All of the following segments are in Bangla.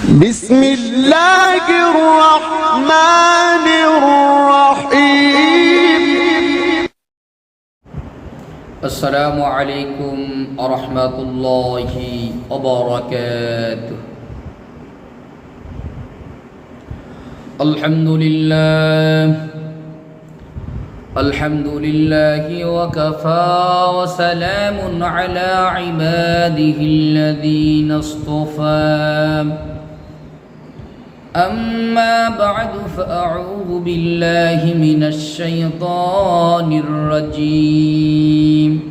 بسم الله الرحمن الرحيم. السلام عليكم ورحمة الله وبركاته. الحمد لله الحمد لله وكفى وسلام على عباده الذين اصطفى. أما بعد فأعوذ بالله من الشيطان الرجيم.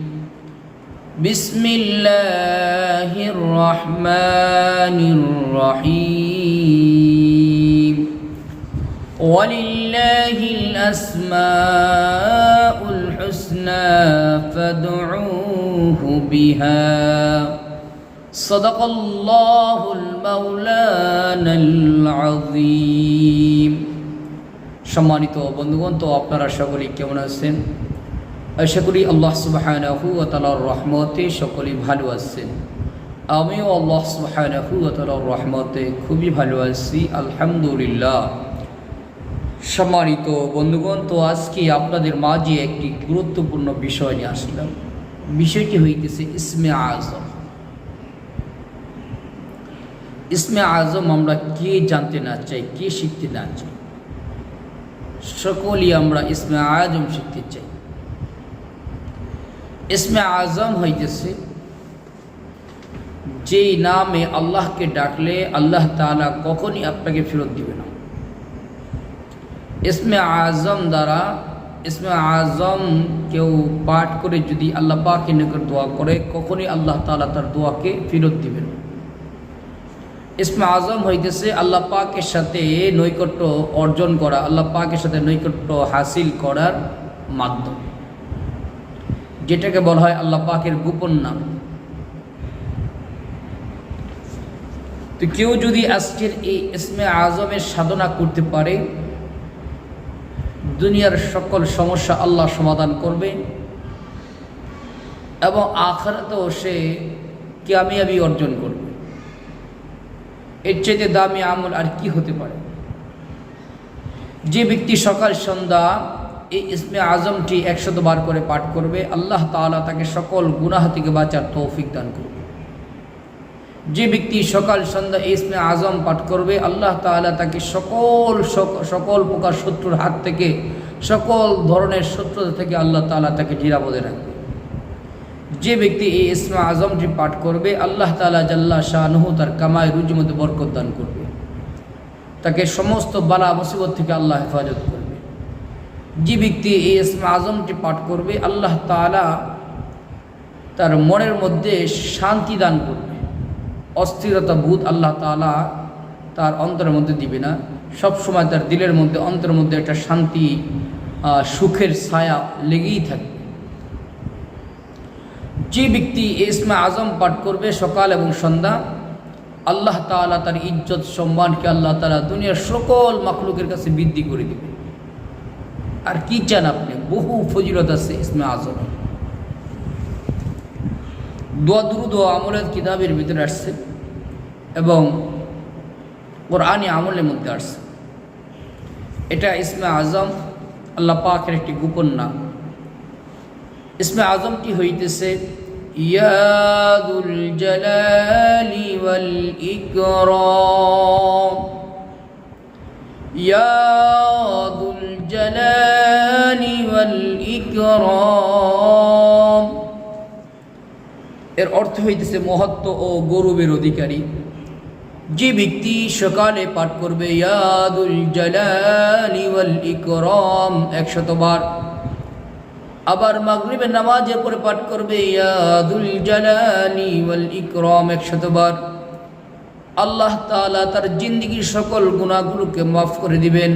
بسم الله الرحمن الرحيم. ولله الأسماء الحسنى فادعوه بها. صدق الله المولانا العظيم সম্মানিত বন্ধুগণ তো আপনারা সকলেই কেমন আছেন আশা করি আল্লাহ সুবাহানাহু ও তালার রহমতে সকলেই ভালো আছেন আমিও আল্লাহ সুবাহানাহু ও তালার রহমতে খুবই ভালো আছি আলহামদুলিল্লাহ সম্মানিত বন্ধুগণ তো আজকে আপনাদের মাঝে একটি গুরুত্বপূর্ণ বিষয় নিয়ে আসলাম বিষয়টি হইতেছে ইসমে আজম ইসমে আজম আমরা কে জানতে না চাই কে শিখতে না চাই সকলেই আমরা ইসমে আজম শিখতে চাই ইসমে আজম হইতেছে যেই নামে আল্লাহকে ডাকলে আল্লাহ তাআলা কখনই আপনাকে ফেরত দিবে না ইসমে আজম দ্বারা ইসমে আজম কেউ পাঠ করে যদি আল্লাহ পাকের নিকট দোয়া করে কখনই আল্লাহ তাআলা তার দোয়াকে ফেরত দিবেন না ইসমে আজম হইতেছে আল্লাহ পাকের সাথে নৈকট্য অর্জন করা, আল্লাহ পাকের সাথে নৈকট্য হাসিল করার মাধ্যম। যেটাকে বলা হয় আল্লাহ পাকের গোপন নাম। তো কেউ যদি আজকের এই ইসমে আজমের সাধনা করতে পারে, দুনিয়ার সকল সমস্যা আল্লাহ সমাধান করবে এবং আখরাতেও সে কামিয়াবি অর্জন করবে। এর চাইতে দামি আমল আর কি হতে পারে? যে ব্যক্তি সকাল, সন্ধ্যা এই ইসমে আজমটি একশত বার করে পাঠ করবে, আল্লাহ তাআলা তাকে সকল গুনাহ থেকে বাঁচার তৌফিক দান করবে। যে ব্যক্তি সকাল, সন্ধ্যা ইসমে আজম পাঠ করবে, আল্লাহ তাআলা তাকে সকল সকল প্রকার শত্রুর হাত থেকে, সকল ধরনের শত্রুতা থেকে আল্লাহ তাআলা তাকে নিরাপদে রাখবে। যে ব্যক্তি এই ইসমা আজমটি পাঠ করবে, আল্লাহ তালা জাল্লা শাহনহু তার কামায় মধ্যে বরকত দান করবে। তাকে সমস্ত বালা মুসিবত থেকে আল্লাহ হেফাজত করবে। যে ব্যক্তি এই ইসমা আজমটি পাঠ করবে, আল্লাহ তালা তার মনের মধ্যে শান্তি দান করবে। অস্থিরতা বোধ আল্লাহ তালা তার অন্তরের মধ্যে দিবে না। সব সময় তার দিলের মধ্যে, অন্তরের মধ্যে একটা শান্তি সুখের ছায়া লেগেই থাকবে। যে ব্যক্তি ইসমা আজম পাঠ করবে সকাল এবং সন্ধ্যা, আল্লাহ তাআলা তার ইজ্জত, সম্মানকে আল্লাহ তাআলা দুনিয়ার সকল মাখলুকের কাছে বৃদ্ধি করে দিবে। আর কি চান আপনি? বহু ফজিলত আছে ইসমা আজম। দোয়া দুরুদ ও আমলের কিতাবের ভিতরে আসছে এবং কোরআনি আমলের মধ্যে আসছে। এটা ইসমে আজম, আল্লাহ পাকের একটি গোপন নাম। ইসমে আজমটি হইতেছে ইয়াদুল জালালি ওয়াল ইকরাম। ইয়াদুল জালালি ওয়াল ইকরাম। এর অর্থ হইতেছে মহত্ব ও গৌরবের অধিকারী। যে ব্যক্তি সকালে পাঠ করবে, ইয়াদুল জালালি ওয়াল ইকরাম, একশতবার। আবার মাগরিবের নামাজে পরে পাঠ করবে, ইয়াদুল জালালি ওয়াল ইকরাম একশতবার। আল্লাহ তাআলা তার জিন্দগির সকল গুণাগুলোকে মাফ করে দিবেন।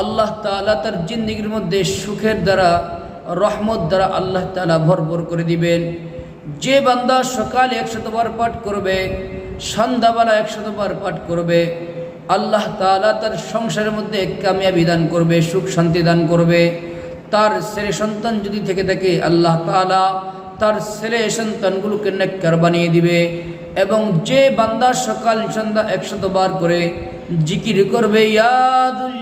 আল্লাহ তাআলা তার জিন্দগির মধ্যে সুখের দ্বারা, রহমত দ্বারা আল্লাহ তাআলা ভরপুর করে দিবেন। যে বান্দা সকালে একশতবার পাঠ করবে, সন্ধ্যাবেলা একশতবার পাঠ করবে, আল্লাহ তাআলা তার সংসারের মধ্যে কামিয়াবি দান করবে, সুখ শান্তি দান করবে। তার ছেলে সন্তান যদি থেকে থাকে, আল্লাহ তাআলা তার ছেলে সন্তানগুলোকে নেককার বানিয়ে দিবে এবং যে বান্দা সকাল সন্ধ্যা একশত বার করে জিকির করবে ইয়াদুল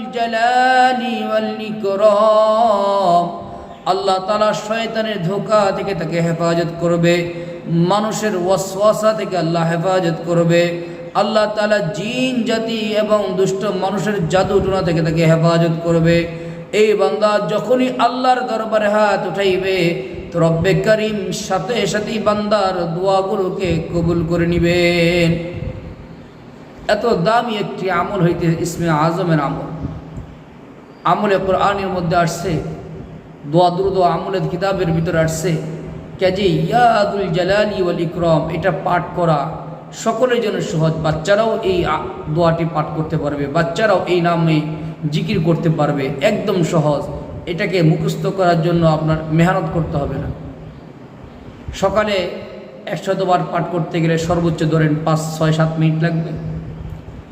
আল্লাহ তালা শয়তানের ধোকা থেকে তাকে হেফাজত করবে, মানুষের ওয়াসওয়াসা থেকে আল্লাহ হেফাজত করবে, আল্লাহ তালা জিন জাতি এবং দুষ্ট মানুষের জাদু টোনা থেকে তাকে হেফাজত করবে। এই বান্দা যখনই আল্লাহর দরবারে হাত উঠাইবে রব্বে করিম সাথে সাথেই বান্দার দোয়াগুলোকে কবুল করে নিবেন। এত দামি একটি আমল হইতে ইসমে আজমের আমল। আমলে কোরআনের মধ্যে আসছে, দোয়া দ্রুত আমলের কিতাবের ভিতরে আসছে, কাজে ইয়াদুল জালালি ওয়াল ইকরম, এটা পাঠ করা সকলের জন্য সহজ। বাচ্চারাও এই দোয়াটি পাঠ করতে পারবে। বাচ্চারাও এই নামে জিকির করতে পারবে একদম সহজ। এটাকে মুখস্থ করার জন্য আপনার মেহনত করতে হবে না। সকালে একশতবার পাঠ করতে গেলে সর্বোচ্চ ধরেন পাঁচ, ছয়, সাত মিনিট লাগবে।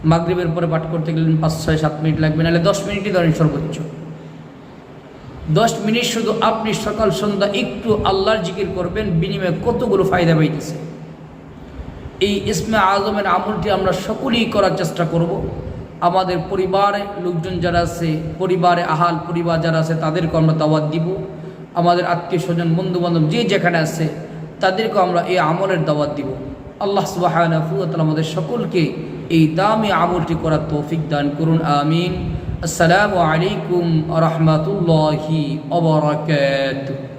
মাগরিবের পরে পাঠ করতে গেলেন পাঁচ, ছয়, সাত মিনিট লাগবে, নাহলে দশ মিনিটই ধরেন সর্বোচ্চ। দশ মিনিট শুধু আপনি সকাল, সন্ধ্যা একটু আল্লাহর জিকির করবেন, বিনিময়ে কতগুলো ফায়দা পাইতেছে। এই ইসমে আজমের আমলটি আমরা সকলেই করার চেষ্টা করব। আমাদের পরিবারে লোকজন যারা আছে, পরিবারে আহাল, পরিবার যারা আছে তাদেরকে আমরা দাওয়াত দিব। আমাদের আত্মীয় স্বজন বন্ধু বান্ধব যে যেখানে আছে তাদেরকে আমরা এই আমলের দাওয়াত দিব। আল্লাহ সুবাহ আমাদের সকলকে এই দামি আমলটি করার তৌফিক দান করুন, আমিন। আসসালামু আলাইকুম রহমতুল্লাহি অবরাকাতুহ